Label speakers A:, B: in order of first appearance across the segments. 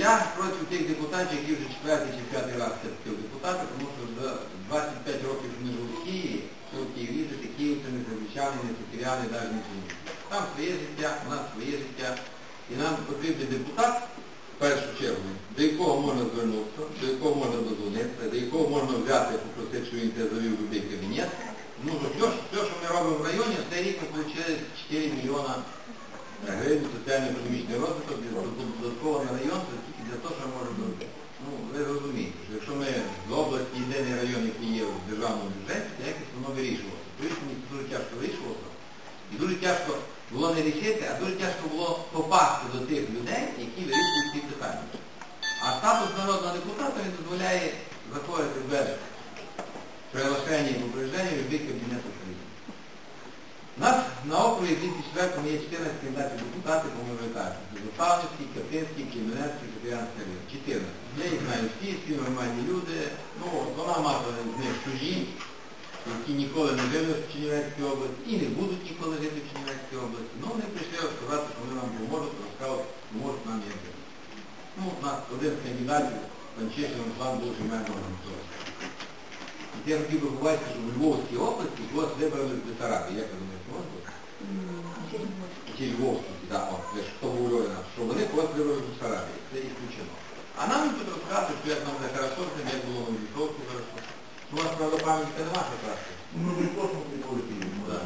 A: Я проти тих депутатів, які вже четвертий чи п'ятий раз все-таки депутати, тому що за 25 років ми в Києві, що в Києві їздити київцями, зазвичайними, сокиряни, навіть не чому. Там своє життя, у нас своє життя. І нам потрібен депутат, в першу чергу, до якого можна звернутися, до якого можна дозвонитися, до якого можна взяти, попросити, що він тебе завів в будь-який кабінет. Ну, все, все, що ми робимо в районі, цей рік ми отримали 4 мільйона гривень соціально-економічний розвиток, додатково на район, це тільки для того, що ми можемо зробити. Ну, ви розумієте, що якщо ми з області єдиний район, який є в державному бюджеті, якось воно вирішувалося. Мені дуже тяжко вирішувалося. І дуже тяжко було не рішити, а дуже тяжко було попасти до тих людей, які вирішують ці питання. А статус народного депутата він дозволяє заходити без приглашення і попередження в будь-який України. Нас на округі 204 є 14 кандидатів депутатів по мажоритарці. Це Заставницький, Катинський, Кременецький, Катерянський район. 14. Я їх знаю всі, всі нормальні люди. Ну, вона маса з них чужі, які ніколи не жили в Чернівецькій області і не будуть ніколи жити в Чернівецькій області. Ну, вони прийшли розказати, що вони нам поможуть, розказати, поможуть нам як жити. Ну, у нас один з кандидатів, Панчишин Руслан, був жименного Гонцова. І я хотів би побачити, що в Львовській області когось вибрали з Бесарабії. Як ви думаєте, може бути? Чи Львовській, так, от, ви ж хто був у Львові, що вони когось вибрали з Бесарабії. Це ісключено. А нам все хорошо, що як було на Вітовці хорошо. У вас, правда, пам'ятка нема краще.
B: Ну, не космос не полетів.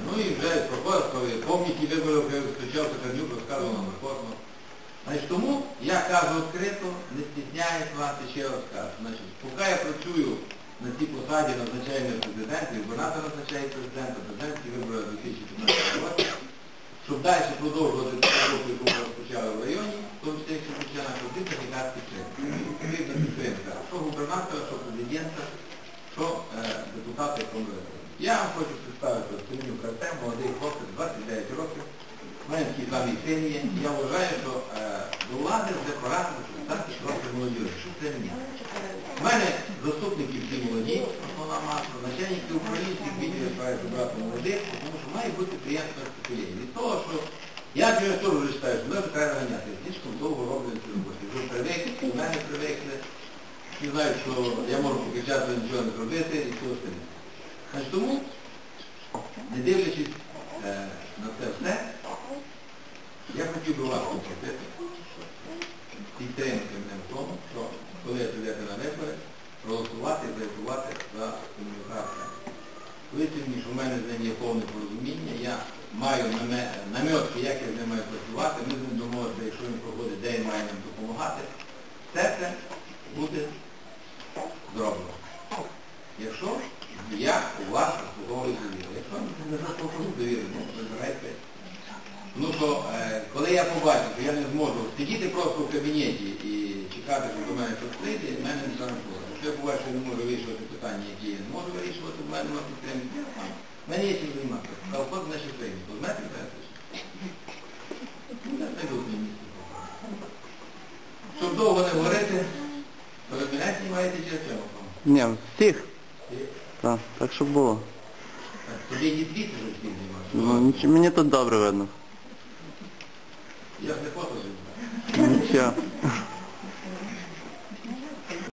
A: Ну і вже проходили, помніки виборів, коли зустрічався Корнюк, розказував нам на космос. Значить, тому я кажу відкрито, не стісняюсь вас і ще раз кажу. Значить, поки я працюю на цій посаді, назначає не президент, губернатор назначає президента, президентські вибори 2015 року, щоб далі продовжувати ту Потрібна підтримка. Що губернатора, що президента, що е, депутати Конгресу. Я вам хочу представити Семенюк Артем, молодий хлопець, 29 років. У мене такий самий син є. Я вважаю, що е, до влади вже пора стати трохи молодіжі. Що це мені? У мене заступники всі молоді, основна маса, начальники управлінських відділів стараються брати молодих, тому що має бути приємство покоління. Від того, що я через того вже вважаю, що ми вже треба наганяти. Слишком довго роблять цю роботу. Вже привикли, до мене привикли. Всі знають, що я можу покричати, нічого не зробити і все остальне. Значить, тому, не дивлячись е, на це все, я хотів би вас попросити підтримати мене в тому, що коли я підете на вибори, проголосувати заявувати за комунікацію. Мені, що в мене з ним є повне порозуміння, я маю що як я з ним маю працювати, ми з ним домовилися, якщо він проходить день, має нам допомагати. Все це буде зроблено. Якщо я у вас заслуговую довіру. Якщо не заслуговую довіру, ну, вибирайте. Ну що, е, коли я побачив, що я не зможу сидіти просто в кабінеті і чекати, що до мене прийде, в мене нічого не буде. Якщо я побачу, що я не можу вирішувати питання, які я не можу вирішувати, в мене немає підтримки. В мене є чим займатися. Колхоз наші прийме. То знаєте? Ну, я знайду місце. Щоб довго не говорити, то ви знімаєте чи я?
C: Ні, всіх. Так, так щоб було.
A: так, не дві ти.
C: Ну, ніч- мені тут добре видно.
A: Я не фото.
C: Нічого.